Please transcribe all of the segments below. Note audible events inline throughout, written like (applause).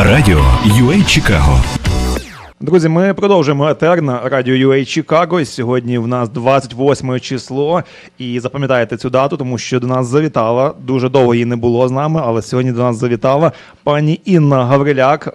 Радіо UA Чикаго Друзі, ми продовжуємо етер на радіо UA Чикаго. Сьогодні в нас 28 число. І запам'ятайте цю дату, тому що до нас завітала. Дуже довго її не було з нами, але сьогодні до нас завітала пані Інна Гавриляк.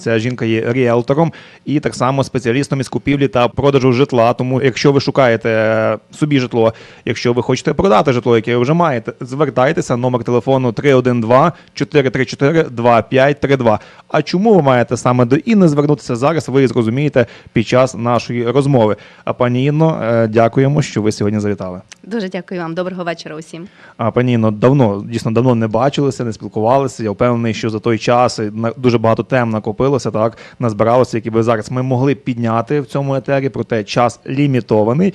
Ця жінка є ріелтором і так само спеціалістом із купівлі та продажу житла. Тому, якщо ви шукаєте собі житло, якщо ви хочете продати житло, яке ви вже маєте, звертайтеся. Номер телефону 312 434 2532. А чому ви маєте саме до Інни звернутися зараз? Ви зрозумієте під час нашої розмови. А пані Інно, е, дякуємо, що ви сьогодні завітали. Дуже дякую вам. Доброго вечора усім. А пані Інно, давно дійсно давно не бачилися, не спілкувалися. Я впевнений, що за той час на- дуже багато тем накопилося, так назбиралося, які би зараз ми могли підняти в цьому етері. Проте час лімітований.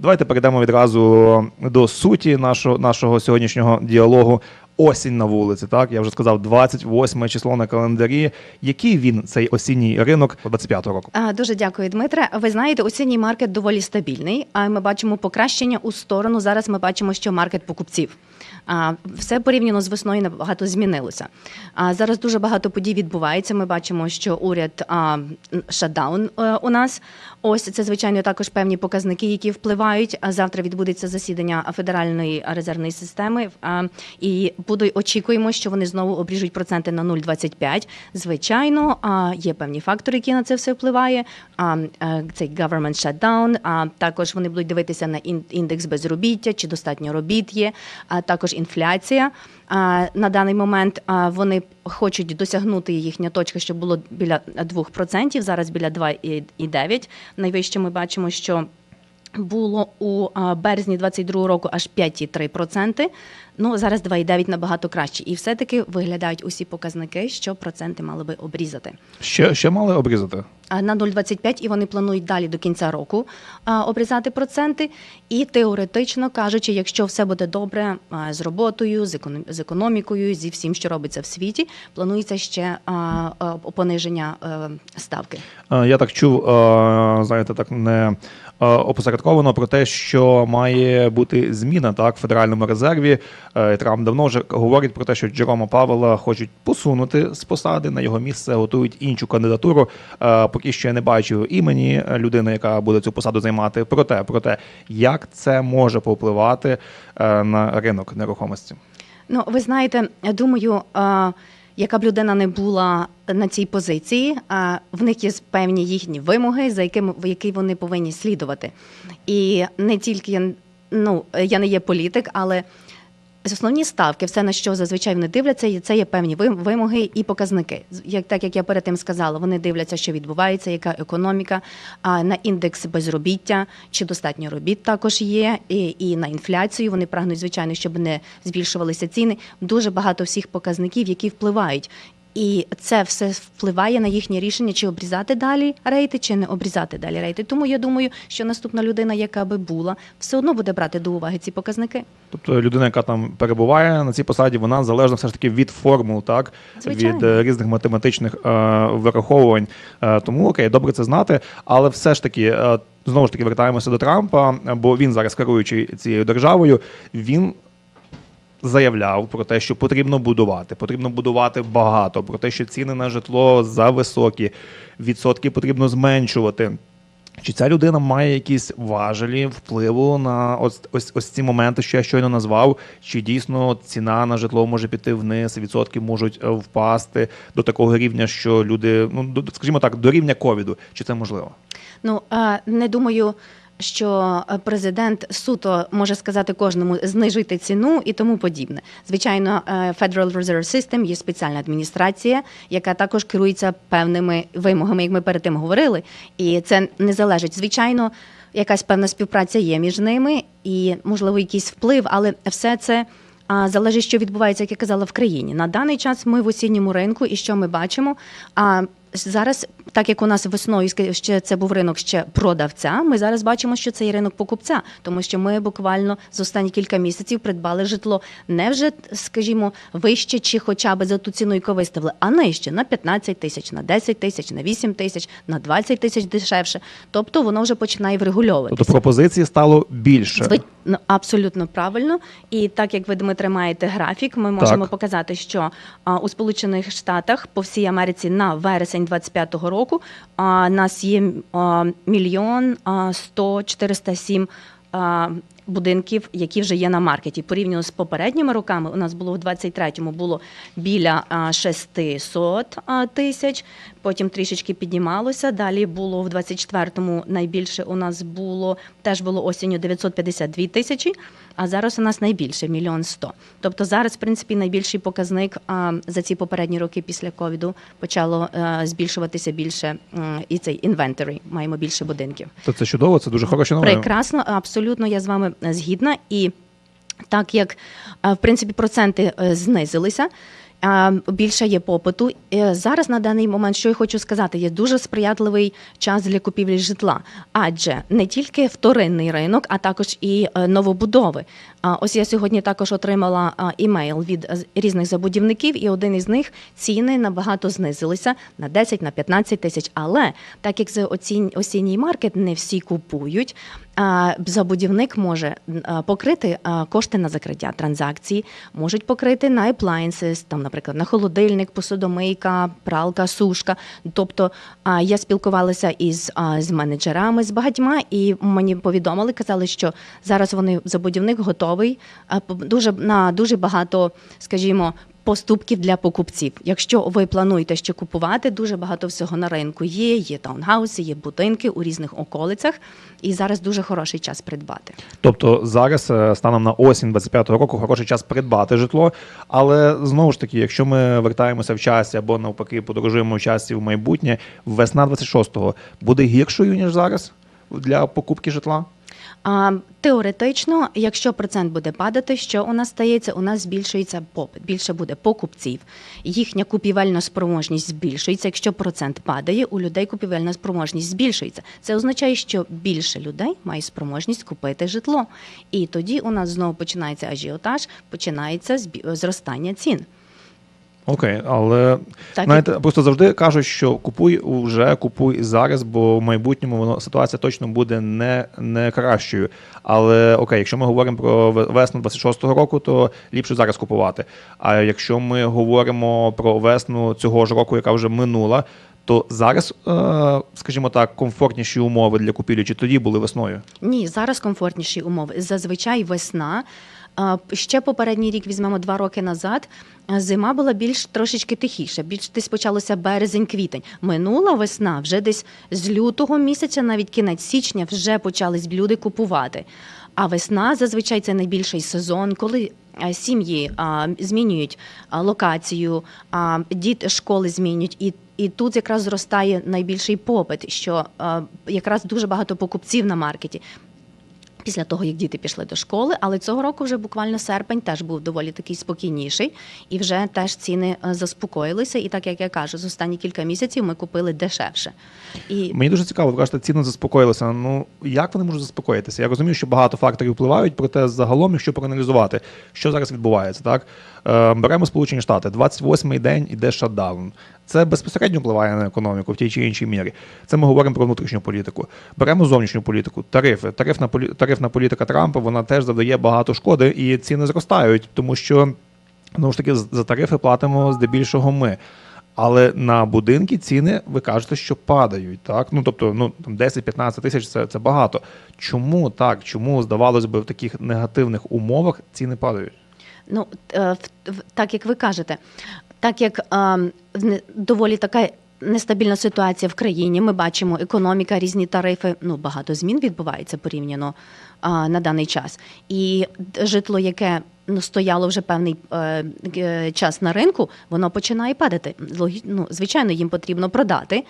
Давайте перейдемо відразу до суті нашого, нашого сьогоднішнього діалогу. Осінь на вулиці, так я вже сказав, 28 число на календарі. Який він цей осінній ринок 25-го року? А, Дуже дякую, Дмитре. Ви знаєте, осінній маркет доволі стабільний. А ми бачимо покращення у сторону. Зараз ми бачимо, що маркет покупців. Все порівняно з весною набагато змінилося. Зараз дуже багато подій відбувається. Ми бачимо, що уряд шатдаун е, у нас. Ось це звичайно також певні показники, які впливають. Завтра відбудеться засідання Федеральної резервної системи. І буде очікуємо, що вони знову обріжуть проценти на 0,25. Звичайно, є певні фактори, які на це все впливає. Е, цей government shutdown, а також вони будуть дивитися на ін- індекс безробіття, чи достатньо робіт є, також інфляція. На даний момент вони хочуть досягнути їхня точка, щоб було біля 2%, зараз біля 2,9%. Найвище ми бачимо, що було у березні 22 року аж 5,3%. Ну зараз 2,9 набагато краще. І все-таки виглядають усі показники, що проценти мали би обрізати. Ще ще мали обрізати. На 0,25 і вони планують далі до кінця року обрізати проценти. І теоретично кажучи, якщо все буде добре з роботою, з, економ- з економікою, зі всім, що робиться в світі, планується ще пониження е, ставки. Я так чув, знаєте, так не опосередковано про те, що має бути зміна так в федеральному резерві. Е, Трамп давно вже говорить про те, що Джерома Павела хочуть посунути з посади на його місце, готують іншу кандидатуру. Е, Поки що я не бачу імені людини, яка буде цю посаду займати. Проте, проте, як це може повпливати е, на ринок нерухомості? Ну, ви знаєте, я думаю, яка б людина не була на цій позиції, а в них є певні їхні вимоги, за якими в які вони повинні слідувати. І не тільки ну, я не є політик, але Основні ставки, все на що зазвичай вони дивляться, це є певні вимоги і показники. Як так як я перед тим сказала, вони дивляться, що відбувається, яка економіка, а на індекс безробіття, чи достатньо робіт також є, і, і на інфляцію. Вони прагнуть, звичайно, щоб не збільшувалися ціни. Дуже багато всіх показників, які впливають. І це все впливає на їхнє рішення, чи обрізати далі рейти, чи не обрізати далі рейти. Тому я думаю, що наступна людина, яка би була, все одно буде брати до уваги ці показники. Тобто людина, яка там перебуває на цій посаді, вона залежна все ж таки від формул, так Звичайно. від е, різних математичних е, вираховувань. Е, тому окей, добре це знати. Але все ж таки, е, знову ж таки, вертаємося до Трампа, бо він зараз керуючий цією державою. Він заявляв про те, що потрібно будувати, потрібно будувати багато, про те, що ціни на житло зависокі, відсотки потрібно зменшувати. Чи ця людина має якісь важелі впливу на ось, ось, ось ці моменти, що я щойно назвав? Чи дійсно ціна на житло може піти вниз, відсотки можуть е, впасти до такого рівня, що люди, ну скажімо так, до рівня ковіду? Чи це можливо? Ну е, не думаю, що е, президент суто може сказати кожному знижити ціну і тому подібне. Звичайно, е, Federal Reserve System є спеціальна адміністрація, яка також керується певними вимогами, як ми перед тим говорили, і це не залежить. Звичайно, якась певна співпраця є між ними, і можливо якийсь вплив, але все це. А залежить, що відбувається, як я казала, в країні. На даний час ми в осінньому ринку, і що ми бачимо? А зараз, так як у нас весною ще це був ринок ще продавця, ми зараз бачимо, що це є ринок покупця, тому що ми буквально за останні кілька місяців придбали житло не вже, скажімо, вище чи хоча б за ту ціну, яку виставили, а нижче на 15 тисяч, на 10 тисяч, на 8 тисяч, на 20 тисяч дешевше. Тобто воно вже починає врегульовуватися. Тобто пропозиції стало більше. Зви- Ну, абсолютно правильно. І так як ви Дмитре маєте графік, ми можемо Так. показати, що а, у Сполучених Штатах по всій Америці на вересень 25-го року а, нас є мільйон а, сто чотириста сім а, будинків, які вже є на маркеті. Порівняно з попередніми роками, у нас було в 23-му було біля а, 600 тисяч, потім трішечки піднімалося. Далі було в 24-му найбільше у нас було теж було осінню 952 тисячі, а зараз у нас найбільше мільйон сто. Тобто зараз, в принципі, найбільший показник за ці попередні роки після ковіду почало е, збільшуватися більше і цей інвентарі. Маємо більше будинків. То це чудово, це дуже хороші новини. Прекрасно, абсолютно я з вами згідна. І так як е, в принципі проценти е, знизилися. Більше є попиту. Е, Зараз на даний момент, що я хочу сказати, є дуже сприятливий час для купівлі житла, адже не тільки вторинний ринок, а також і е, новобудови. Ось я сьогодні також отримала імейл від е, різних забудівників, і один із них ціни набагато знизилися на 10 на 15 тисяч. Але так як це осінній маркет, не всі купують. Забудівник може покрити кошти на закриття транзакції, можуть покрити на appliances, там, наприклад, на холодильник, посудомийка, пралка, сушка. Тобто я спілкувалася із з менеджерами, з багатьма, і мені повідомили, казали, що зараз вони забудівник готовий дуже на дуже багато, скажімо. Поступків для покупців. Якщо ви плануєте ще купувати, дуже багато всього на ринку є. Є таунхауси, є будинки у різних околицях, і зараз дуже хороший час придбати. Тобто зараз е, станом на осінь 25-го року хороший час придбати житло. Але знову ж таки, якщо ми вертаємося в часі або навпаки подорожуємо в часі в майбутнє, весна 26-го буде гіршою ніж зараз для покупки житла. Теоретично, якщо процент буде падати, що у нас стається? У нас збільшується попит. Більше буде покупців. Їхня купівельна спроможність збільшується. Якщо процент падає, у людей купівельна спроможність збільшується. Це означає, що більше людей має спроможність купити житло. І тоді у нас знову починається ажіотаж, починається зростання цін. Окей, але Так, знаєте, просто завжди кажуть, що купуй уже, купуй зараз, бо в майбутньому воно ситуація точно буде не, не кращою. Але окей, якщо ми говоримо про весну 26-го року, то ліпше зараз купувати. А якщо ми говоримо про весну цього ж року, яка вже минула, то зараз, е, скажімо так, комфортніші умови для купівлі, чи тоді були весною? Ні, зараз комфортніші умови. Зазвичай весна. Ще попередній рік візьмемо два роки назад. Зима була більш трошечки тихіша. Більш десь почалося березень-квітень. Минула весна вже десь з лютого місяця, навіть кінець січня, вже почали люди купувати. А весна зазвичай це найбільший сезон, коли сім'ї змінюють локацію, діти школи змінюють і. І тут якраз зростає найбільший попит, що якраз дуже багато покупців на маркеті. Після того, як діти пішли до школи, але цього року вже буквально серпень теж був доволі такий спокійніший, і вже теж ціни е, заспокоїлися. І так як я кажу, з останні кілька місяців ми купили дешевше. І Мені дуже цікаво, ви кажете, ціни заспокоїлися. Ну як вони можуть заспокоїтися? Я розумію, що багато факторів впливають, проте загалом, якщо проаналізувати, що зараз відбувається, так е, беремо Сполучені Штати, 28-й день іде шатдаун. Це безпосередньо впливає на економіку в тій чи іншій мірі. Це ми говоримо про внутрішню політику. Беремо зовнішню політику, тарифи. Тарифна тарифна політика Трампа вона теж завдає багато шкоди, і ціни зростають, тому що знову ж таки за тарифи платимо здебільшого ми. Але на будинки ціни ви кажете, що падають, так? Ну тобто, ну там 10-15 тисяч це, це багато. Чому так? Чому здавалось би в таких негативних умовах ціни падають? Ну, е, так як ви кажете, так як не- доволі така нестабільна ситуація в країні, ми бачимо економіка, різні тарифи, ну багато змін відбувається порівняно е, на даний час. І житло, яке ну, стояло вже певний е, час на ринку, воно починає падати. Ну, звичайно, їм потрібно продати.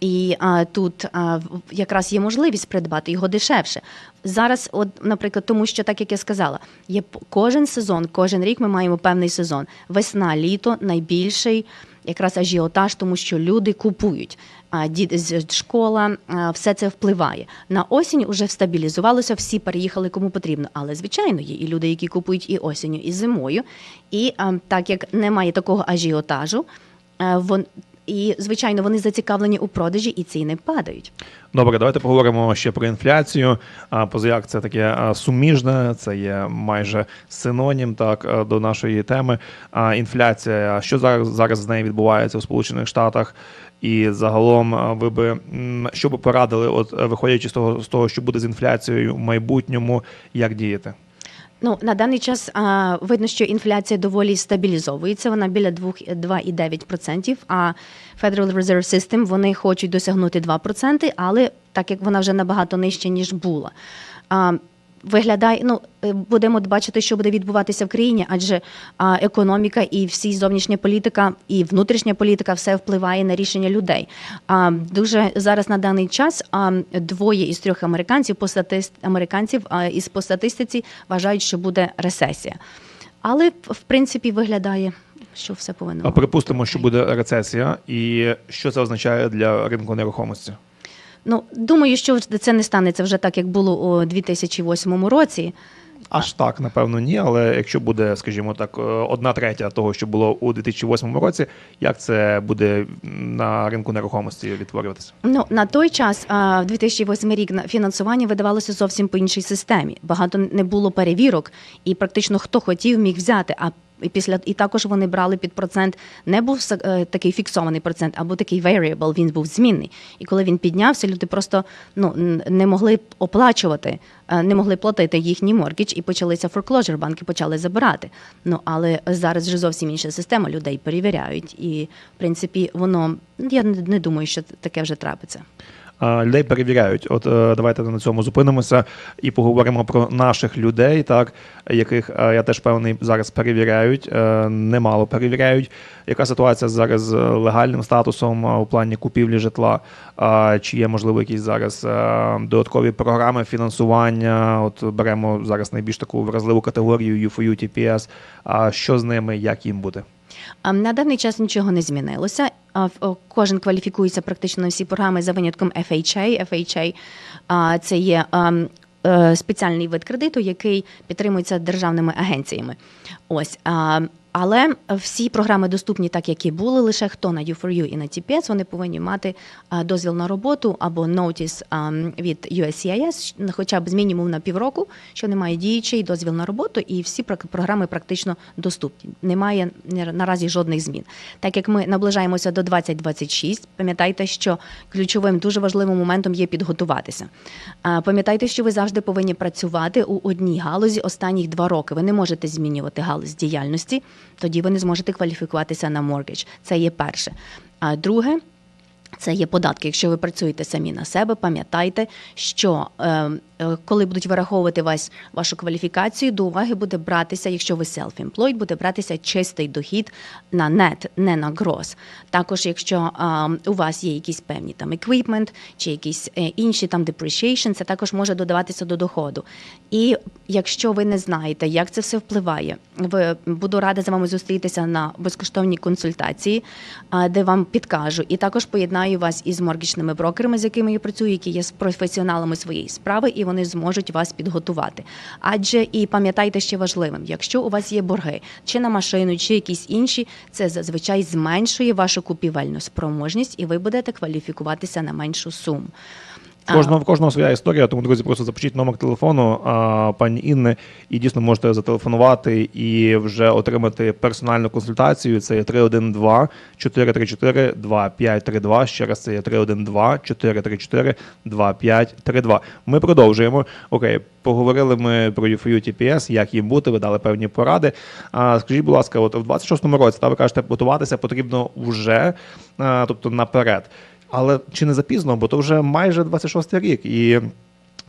І а, тут а, якраз є можливість придбати його дешевше. Зараз, от, наприклад, тому що так як я сказала, є кожен сезон, кожен рік ми маємо певний сезон. Весна, літо найбільший якраз ажіотаж, тому що люди купують. А з школа, все це впливає. На осінь вже стабілізувалося, всі переїхали кому потрібно. Але звичайно є і люди, які купують і осінню, і зимою. І а, так як немає такого ажіотажу, вон. І звичайно вони зацікавлені у продажі, і ціни падають. Добре, давайте поговоримо ще про інфляцію. А позаяк це таке суміжне, це є майже синонім так до нашої теми. А інфляція, що зараз зараз з нею відбувається у Сполучених Штатах? І загалом ви би що би порадили, от виходячи з того, з того, що буде з інфляцією в майбутньому, як діяти? Ну на даний час а, видно, що інфляція доволі стабілізовується. Вона біля 2, 2,9%, А Federal Reserve System вони хочуть досягнути 2%, але так як вона вже набагато нижче ніж була. А, Виглядає, ну е, будемо бачити, що буде відбуватися в країні, адже економіка і всі зовнішня політика і внутрішня політика все впливає на рішення людей. А дуже зараз на даний час а, двоє із трьох американців по статист, американців із по статистиці вважають, що буде рецесія. Але в принципі виглядає, що все повинно А припустимо, що буде рецесія, і що це означає для ринку нерухомості? Ну думаю, що це не станеться вже так, як було у 2008 році. Аж так, напевно, ні. Але якщо буде, скажімо так, е, одна третя того, що було у 2008 році, як це буде на ринку нерухомості відтворюватися? Ну на той час, в 2008 рік на фінансування видавалося зовсім по іншій системі. Багато не було перевірок, і практично хто хотів, міг взяти. А і після і також вони брали під процент. Не був е, такий фіксований процент, або такий variable, він був змінний. І коли він піднявся, люди просто ну не могли оплачувати, е, не могли платити їхній моргідж, і почалися foreclosure, банки почали забирати. Ну але зараз вже зовсім інша система. Людей перевіряють, і в принципі воно я не думаю, що таке вже трапиться. Людей перевіряють. От е, давайте на цьому зупинимося і поговоримо про наших людей, так яких е, я теж певний зараз перевіряють, е, немало перевіряють. Яка ситуація зараз з легальним статусом у плані купівлі житла? Чи є можливо якісь зараз додаткові програми фінансування? От беремо зараз найбільш таку вразливу категорію UFU, TPS. Що з ними, як їм бути? На даний час нічого не змінилося. Кожен кваліфікується практично на всі програми за винятком FHA. FHA це є е, спеціальний вид кредиту, який підтримується державними агенціями. Ось. Але всі програми доступні так, як і були. Лише хто на U4U і на TPS, вони повинні мати дозвіл на роботу або notice від USCIS, хоча б з мінімум на півроку, що немає діючий дозвіл на роботу, і всі програми практично доступні. Немає наразі жодних змін. Так як ми наближаємося до 2026, пам'ятайте, що ключовим дуже важливим моментом є підготуватися. Пам'ятайте, що ви завжди повинні працювати у одній галузі останніх два роки. Ви не можете змінювати галузь діяльності, тоді ви не зможете кваліфікуватися на моргідж. Це є перше. А друге. Це є податки. Якщо ви працюєте самі на себе, пам'ятайте, що е, е, коли будуть вираховувати вас вашу кваліфікацію, до уваги буде братися, якщо ви self-employed, буде братися чистий дохід на net, не на gross. Також, якщо е, у вас є якісь певні там equipment чи якісь е, інші там depreciation, це також може додаватися до доходу. І якщо ви не знаєте, як це все впливає, ви буду рада з вами зустрітися на безкоштовній консультації, а, де вам підкажу. І також поєднаю вас із моргічними брокерами, з якими я працюю, які є професіоналами своєї справи, і вони зможуть вас підготувати. Адже і пам'ятайте ще важливим, якщо у вас є борги чи на машину, чи якісь інші, це зазвичай зменшує вашу купівельну спроможність, і ви будете кваліфікуватися на меншу суму. Кожного, в кожного своя історія, тому, друзі, просто запишіть номер телефону а, пані Інни і дійсно можете зателефонувати і вже отримати персональну консультацію. Це є 312 434 2532. Ще раз це є 312 434 2532. Ми продовжуємо. Окей, поговорили ми про UFU TPS, як їм бути, ви дали певні поради. А, скажіть, будь ласка, от в 26-му році, та ви кажете, готуватися потрібно вже, а, тобто наперед. Але чи не запізно, бо то вже майже 26 рік. І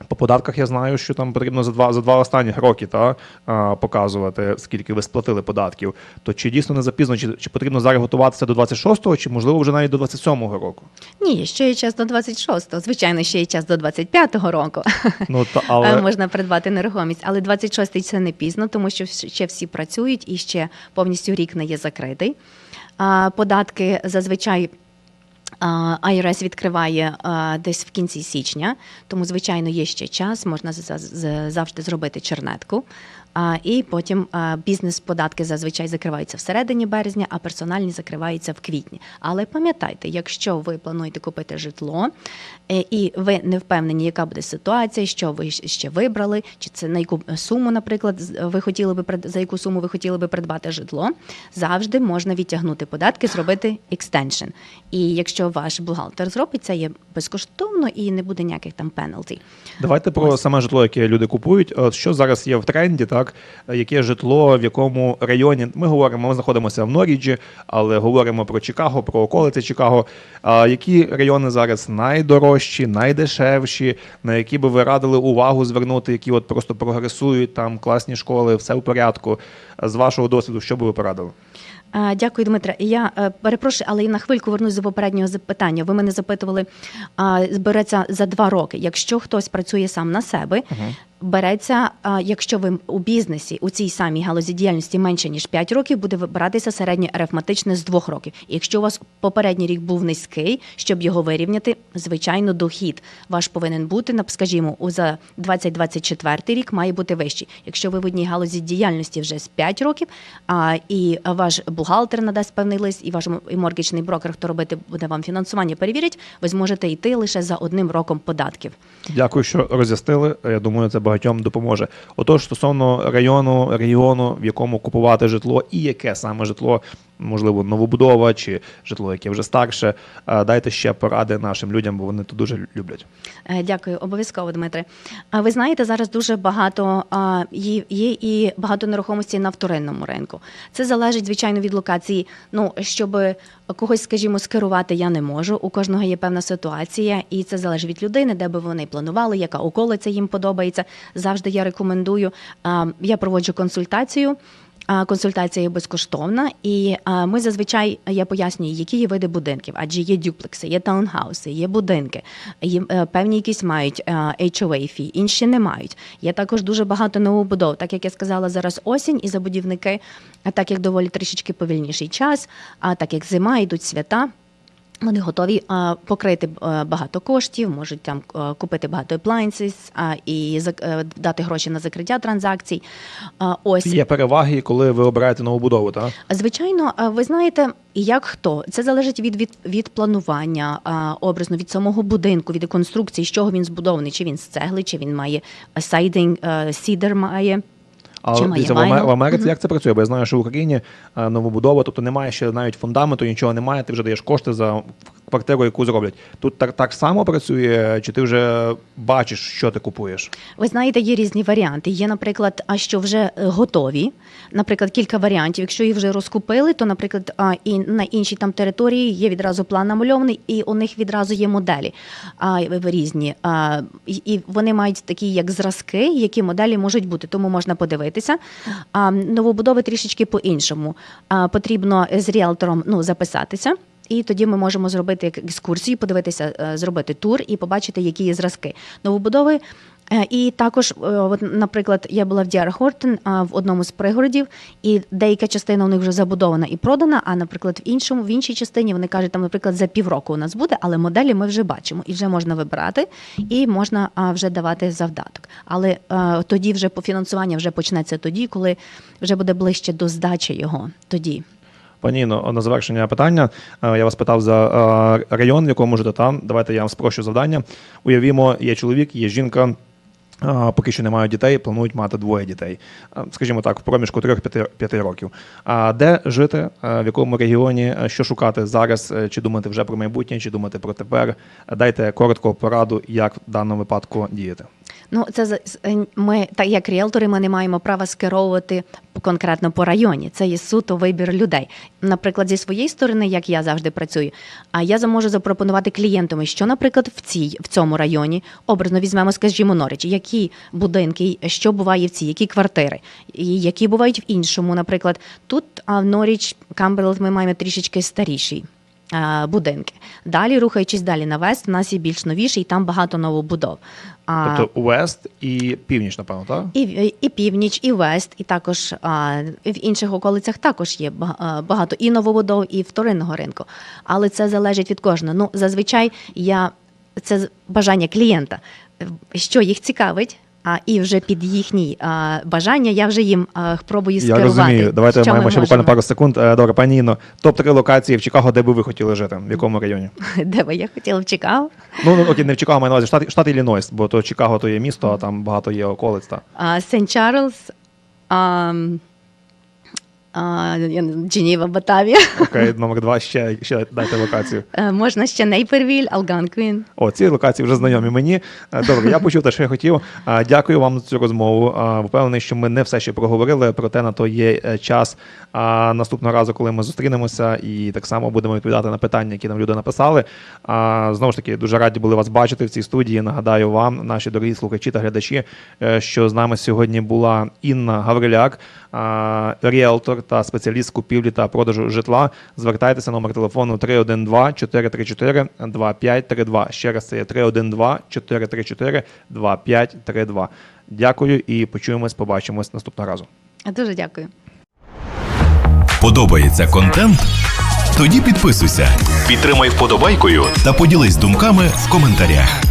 по податках я знаю, що там потрібно за два за два останніх роки та, а, показувати, скільки ви сплатили податків. То чи дійсно не запізно, чи, чи потрібно зараз готуватися до 26-го, чи можливо вже навіть до 27-го року? Ні, ще є час до 26-го. Звичайно, ще є час до 25-го року. Ну та (laughs) Е, але можна придбати нерухомість. Але 26-й це не пізно, тому що ще всі працюють і ще повністю рік не є закритий. А, Податки зазвичай. IRS відкриває десь в кінці січня, тому звичайно є ще час. Можна за- за- завжди зробити чернетку. А, і потім бізнес-податки зазвичай закриваються всередині березня, а персональні закриваються в квітні. Але пам'ятайте, якщо ви плануєте купити житло е, і ви не впевнені, яка буде ситуація, що ви ще вибрали, чи це на яку суму, наприклад, ви хотіли би за яку суму ви хотіли би придбати житло, завжди можна відтягнути податки, зробити екстеншн. І якщо ваш бухгалтер зробить це, є безкоштовно і не буде ніяких там пеналті. Давайте про саме житло, яке люди купують. Що зараз є в тренді, так яке житло, в якому районі ми говоримо, ми знаходимося в Норіджі, але говоримо про Чикаго, про околиці Чикаго. А які райони зараз найдорожчі, найдешевші, на які би ви радили увагу звернути, які от просто прогресують там класні школи, все в порядку. З вашого досвіду, що би ви порадили? Дякую, Дмитре. Я е, перепрошую, але я на хвильку вернусь до попереднього запитання. Ви мене запитували, а, береться за два роки. Якщо хтось працює сам на себе, береться, якщо ви у бізнесі у цій самій галузі діяльності менше ніж 5 років, буде вибиратися середнє арифметичне з двох років. І якщо у вас попередній рік був низький, щоб його вирівняти, звичайно, дохід ваш повинен бути, скажімо, у за 2024 рік має бути вищий. Якщо ви в одній галузі діяльності вже з 5 років, а, і ваш бухгалтер надасть певний лист, і ваш і моргічний брокер, хто робити буде вам фінансування, перевірить, ви зможете йти лише за одним роком податків. Дякую, що роз'яснили. Я думаю, це багатьом допоможе. Отож, стосовно району, регіону, в якому купувати житло, і яке саме житло, можливо, новобудова чи житло, яке вже старше. е, Дайте ще поради нашим людям, бо вони то дуже люблять. Е, Дякую, обов'язково, Дмитре. А ви знаєте, зараз дуже багато є і багато нерухомості на вторинному ринку. Це залежить, звичайно, від локації. Ну, щоб когось, скажімо, скерувати я не можу. У кожного є певна ситуація, і це залежить від людини, де би вони планували, яка околиця їм подобається. Завжди я рекомендую. Я проводжу консультацію. Консультація є безкоштовна, і ми зазвичай я пояснюю, які є види будинків, адже є дюплекси, є таунхауси, є будинки, є е, певні якісь мають е, HOA фі, інші не мають. Є також дуже багато новобудов. Так як я сказала, зараз осінь і забудівники, а так як доволі трішечки повільніший час, а так як зима, йдуть свята. Вони готові а, покрити е, багато коштів, можуть там е, купити багато appliances, і е, дати гроші на закриття транзакцій. А, ось Є переваги, коли ви обираєте нову будову, так? Звичайно, а, ви знаєте, як хто це залежить від, від, від планування а, образно від самого будинку, від конструкції, з чого він збудований, чи він з цегли, чи він має сайдинг, сідер має. А Чи дивіться, в, Аме- вайно? в Америці як це працює? Бо я знаю, що в Україні е, новобудова, тобто немає ще навіть фундаменту, нічого немає, ти вже даєш кошти за квартиру, яку зроблять. Тут так, так само працює, чи ти вже бачиш, що ти купуєш? Ви знаєте, є різні варіанти. Є, наприклад, а що вже е, готові. Наприклад, кілька варіантів. Якщо їх вже розкупили, то, наприклад, а, і на іншій там території є відразу план намальований, і у них відразу є моделі а, різні. А, і, вони мають такі як зразки, які моделі можуть бути. Тому можна подивитися. А новобудови трішечки по-іншому. А, потрібно з ріелтором ну, записатися. І тоді ми можемо зробити екскурсію, подивитися, е, зробити тур і побачити, які є зразки новобудови. Е, І також, е, от, наприклад, я була в Діар Хортон а, в одному з пригородів, і деяка частина у них вже забудована і продана. А, наприклад, в іншому в іншій частині вони кажуть, там, наприклад, за півроку у нас буде, але моделі ми вже бачимо і вже можна вибирати, і можна вже давати завдаток. Але тоді вже по фінансування вже почнеться тоді, коли вже буде ближче до здачі його. Тоді. Пані Інно, на завершення питання. е, Я вас питав за е, район, в якому живете там. Давайте я вам спрощу завдання. Уявімо, є чоловік, є жінка. Поки що не мають дітей, планують мати двоє дітей, скажімо так, в проміжку 3-5 років. А де жити, е, в якому регіоні, е, що шукати зараз? Е, Чи думати вже про майбутнє, чи думати про тепер? Е, Дайте коротко пораду, як в даному випадку діяти. Ну, це е, ми, так як ріелтори, ми не маємо права скеровувати конкретно по районі. Це є суто вибір людей. Наприклад, зі своєї сторони, як я завжди працюю, а я за- можу запропонувати клієнтам, що, наприклад, в цій в цьому районі образно візьмемо, скажімо, Норич, які будинки, що буває в цій, які квартири, і які бувають в іншому. Наприклад, тут а в Норіч Камберлд ми маємо трішечки старіший будинки. Далі, рухаючись далі на вест, у нас є більш новіший, і там багато новобудов. А, Тобто Уест і північ, напевно, так? і, і північ, і вест, і також а, в інших околицях також є багато і новобудов, і вторинного ринку. Але це залежить від кожного. Ну, зазвичай я це бажання клієнта, що їх цікавить. А і вже під їхні а, бажання я вже їм а, пробую Я розумію. Давайте що маємо ще буквально пару секунд. Е, Добре, пані Інно, топ-3 локації в Чикаго, де би ви хотіли жити? В якому районі? (laughs) Де би я хотіла в Чикаго. Ну, ну, окей, не в Чикаго, маю на увазі, штат, штат Іллінойс, бо то Чикаго то є місто, а там багато є околиць. Та. А, Сент-Чарльз, а, я не- Дженіва, Батавія. Окей, номер два, ще, ще дайте локацію. Е, Можна ще Нейпервіль, Алганквін. О, ці локації вже знайомі мені. Е, Добре, я почув те, що я хотів. Е, Дякую вам за цю розмову. Е, Впевнений, що ми не все ще проговорили, проте на то є е, час а, наступного разу, коли ми зустрінемося, і так само будемо відповідати на питання, які нам люди написали. А, Знову ж таки, дуже раді були вас бачити в цій студії. Нагадаю вам, наші дорогі слухачі та глядачі, е, що з нами сьогодні була Інна Гавриляк, а, ріелтор та спеціаліст купівлі та продажу житла. Звертайтеся номер телефону 312 434 2532. Ще раз це є 312 434 2532. Дякую і почуємось, побачимось наступного разу. Дуже дякую. Подобається контент? Тоді підписуйся, підтримай вподобайкою та поділись думками в коментарях.